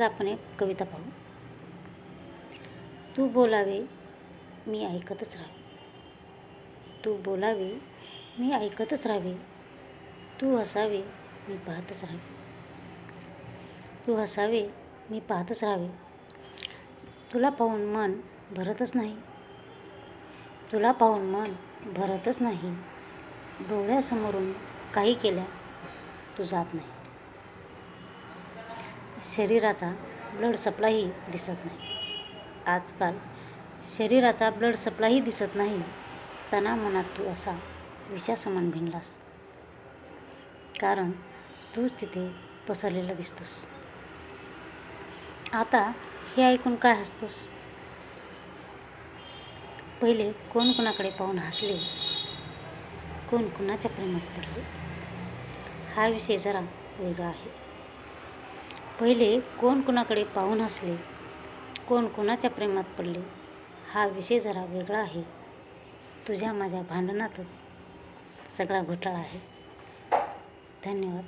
आज आपण एक कविता पाहू. तू बोलावे मी ऐकतच राहावे. तू बोलावे मी ऐकतच राहावे. तू हसावे मी पाहतच राहावे. तू हसावे मी पाहतच राहावे. तुला पाहून मन भरतच नाही. तुला पाहून मन भरतच नाही. डोळ्यासमोरून काही केल्या तू जात नाही. शरीराचा ब्लड सप्लायही दिसत नाही. आजकाल शरीराचा ब्लड सप्लायही दिसत नाही. तना मनात तू असा विषासमान भिनलास. कारण तूच तिथे पसरलेला दिसतोस. आता हे ऐकून काय हसतोस? पहिले कोण कोणाकडे पाहून हसले? कोण कुणाच्या प्रेमात पडले? हा विषय जरा वेगळा आहे. पहिले कोण कुणाकडे पाहून हसले? कोण कुणाच्या प्रेमात पडले? हा विषय जरा वेगळा आहे. तुझ्या माझ्या भांडणातच सगळा घोटाळा आहे. धन्यवाद.